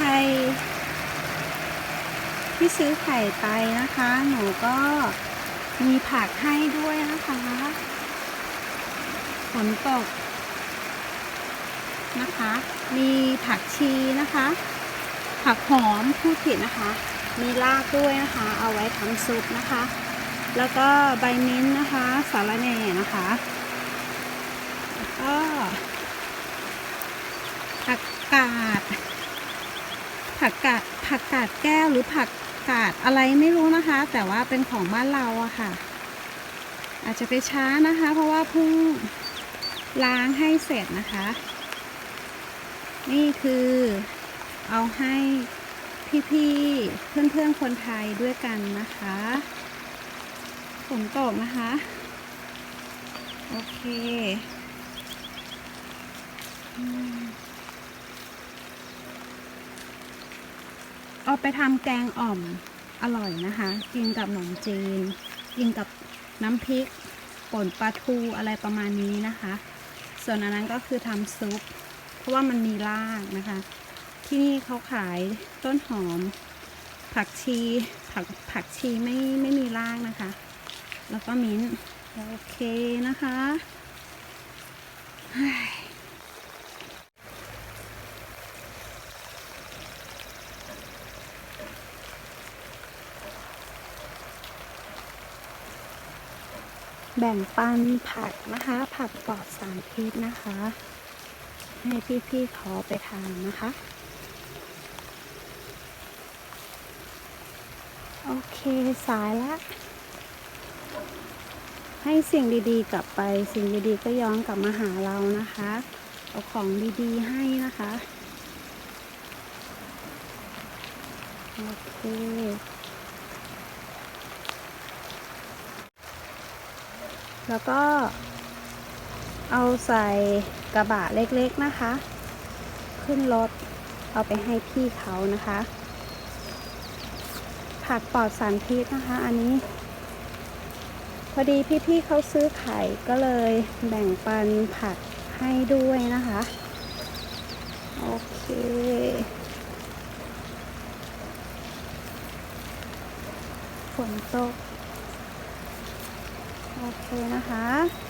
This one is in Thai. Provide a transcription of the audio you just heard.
ใครที่ซื้อไข่ไปนะคะ หนูก็มีผักให้ด้วยนะคะฝนตกนะคะ มีผักชีนะคะ ผักหอมพูดผิดนะคะ มีรากด้วยนะคะ เอาไว้ทำซุปนะคะ แล้วก็ใบมิ้นท์นะคะสาระแหน่นะคะ แล้วก็ผักกาด ผักกาดผักกาดแก้วหรือผักกาดอะไรไม่รู้นะคะ แต่ว่าเป็นของบ้านเราอะค่ะ อาจจะไปช้านะคะ เพราะว่าเพิ่งล้างให้เสร็จนะคะ นี่คือเอาให้พี่ๆ เพื่อนๆ คนไทยด้วยกันนะคะฝนตกนะคะ โอเคอืม เอาไปทำแกงอ่อมอร่อยนะคะ กินกับขนมจีน กินกับน้ำพริกป่นปลาทูอะไรประมาณนี้นะคะ ส่วนอันนั้นก็คือทำซุป เพราะว่ามันมีรากนะคะ ที่นี่เขาขายต้นหอม ผักชีผักผักชีไม่ไม่มีรากนะคะ แล้วก็มิ้นท์โอเคนะคะ แบ่งปันผักนะคะ ผักปลอดสารพิษนะคะ ให้พี่ๆเขาไปทานนะคะ โอเคสายละ ให้สิ่งดีๆกลับไปสิ่งดีๆก็ย้อนกลับมาหาเรานะคะเอาของดีๆให้นะคะโอเค แล้วก็ เอาใส่กระบะเล็กๆนะคะ ขึ้นรถเอาไปให้พี่เขานะคะ ผักปลอดสารพิษนะคะ อันนี้ พอดีพี่ๆเขาซื้อไข่ก็เลยแบ่งปันผักให้ด้วยนะคะ โอเคฝนตก โอเคนะคะ